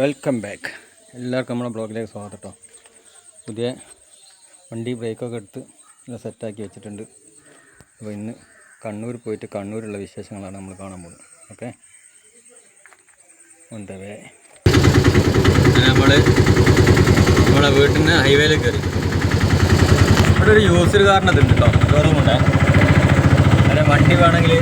Welcome back എല്ലാവർക്കും നമ്മുടെ ബ്ലോഗിലേക്ക് സ്വാഗതം കേട്ടോ പുതിയ വണ്ടി ബ്രേക്കൊക്കെ എടുത്ത് എല്ലാം സെറ്റാക്കി വെച്ചിട്ടുണ്ട്. അപ്പോൾ ഇന്ന് കണ്ണൂർ പോയിട്ട് കണ്ണൂരുള്ള വിശേഷങ്ങളാണ് നമ്മൾ കാണാൻ പോകുന്നത്. ഓക്കെ? ഉണ്ടവേ നമ്മൾ നമ്മുടെ വീട്ടിൽ നിന്ന് ഹൈവേയിൽ കയറി. ഇവിടെ ഒരു യൂസർ കാറിനത് ഉണ്ട് കേട്ടോ ഷോറൂമുണ്ട് അങ്ങനെ വണ്ടി വേണമെങ്കിൽ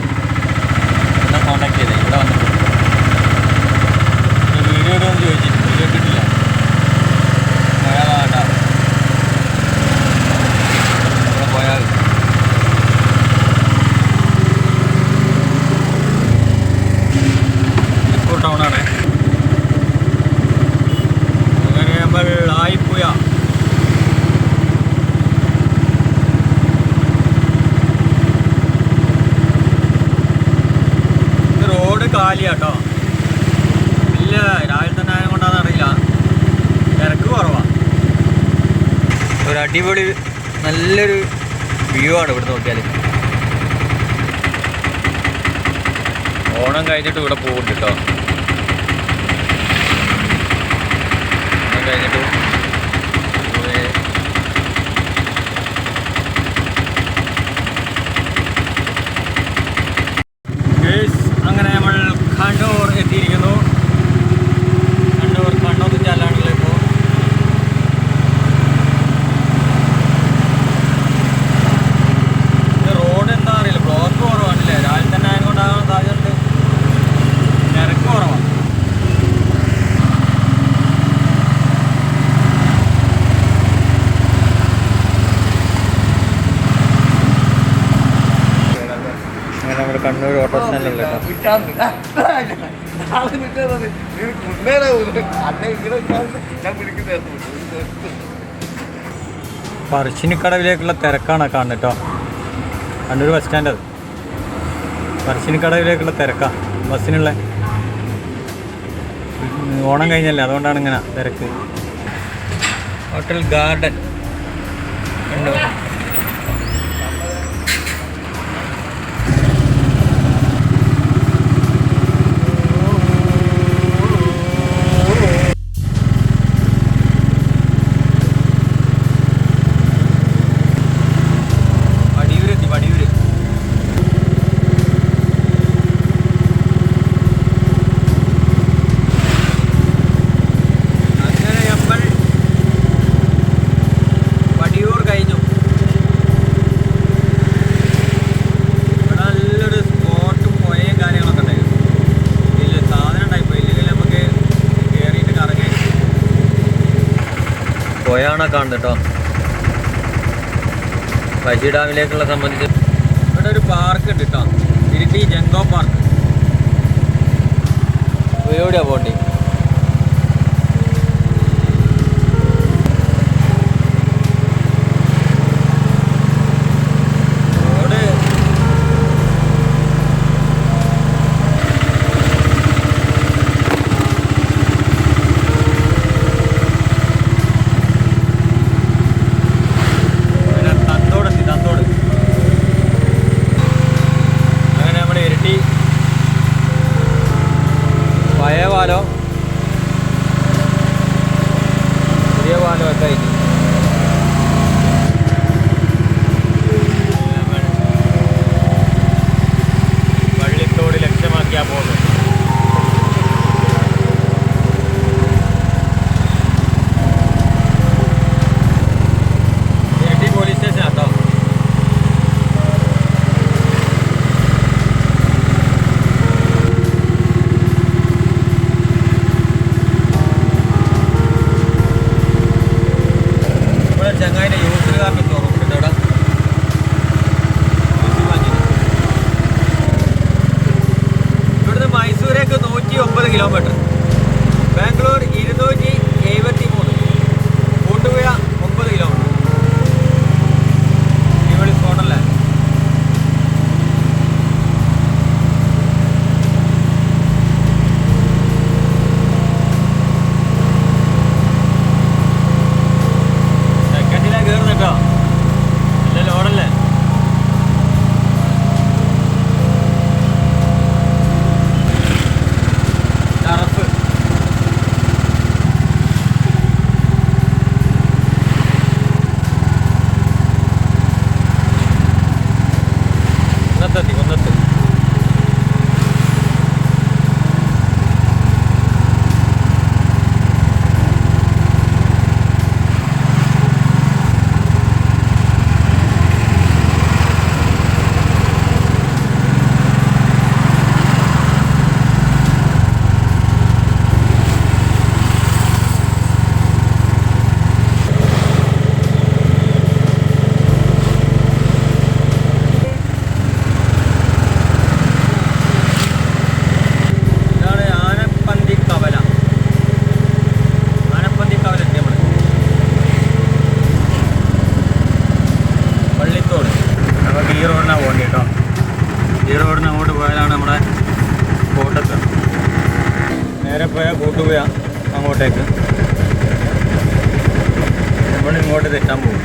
കാലിയാട്ടോ ഇല്ല രാവിലെ തന്നെ ആയത് കൊണ്ടാന്ന് അറിയില്ല. തിരക്ക് കുറവാ. ഒരു അടിപൊളി നല്ലൊരു വ്യൂ ആണ് ഇവിടെ നോക്കിയാൽ ഓണം കഴിഞ്ഞിട്ട് ഇവിടെ പോകുന്നുണ്ട് കേട്ടോ ഓണം കഴിഞ്ഞിട്ട് പോയി Guys, അങ്ങനെ നമ്മൾ കണ്ണൂർ എത്തിയിരിക്കുന്നു കണ്ണൂർ കണ്ണൂർ ചാലാണല്ലോ ഇപ്പോൾ ഇത് റോഡ് എന്താ അറിയില്ല ബ്ലോക്ക് കുറവാണല്ലേ രാവിലെ തന്നെ ആയതുകൊണ്ടാകാൻ സാധ്യതയുണ്ട് തിരക്ക് കുറവാണ് നമ്മുടെ കണ്ണൂർ ഓട്ടോ സ്റ്റാൻഡിലുള്ള പറശ്ശിനിക്കടവിലേക്കുള്ള തിരക്കാണ് കാണുന്നത് കേട്ടോ കണ്ണൂർ ബസ് സ്റ്റാൻഡ് അത്. പറശ്ശിനിക്കടവിലേക്കുള്ള തിരക്കാണ് ബസ്സിനുള്ള ഓണം കഴിഞ്ഞല്ലേ? അതുകൊണ്ടാണ് ഇങ്ങനെ തിരക്ക്. ഹോട്ടൽ ഗാർഡൻ പുഴയാണോ കാണുന്നത് കേട്ടോ പശി ഡാമിലേക്കുള്ള സംബന്ധിച്ച് ഇവിടെ ഒരു പാർക്ക് ഉണ്ട് കേട്ടോ ഇരിട്ടി ജങ്കോ പാർക്ക്. എവിടെയാ പോണ്ടി ചങ്ങായിൻ്റെ യൂസ് കാരണം なったってこうなった കോട്ടുപുഴ കൂട്ടുപുഴ അങ്ങോട്ടേക്ക്. നമ്മൾ ഇങ്ങോട്ട് തെറ്റാൻ പോകും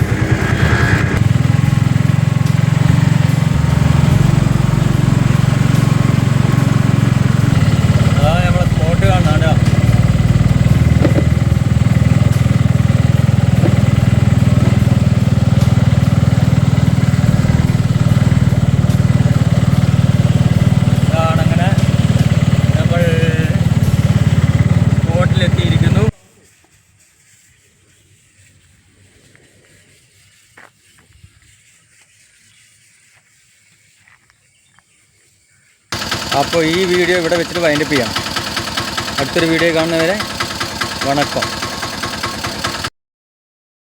അപ്പോൾ ഈ വീഡിയോ ഇവിടെ വെച്ചിട്ട് വൈൻഡപ്പ് ചെയ്യാം. അടുത്തൊരു വീഡിയോ കാണുന്നവരെ വണക്കം.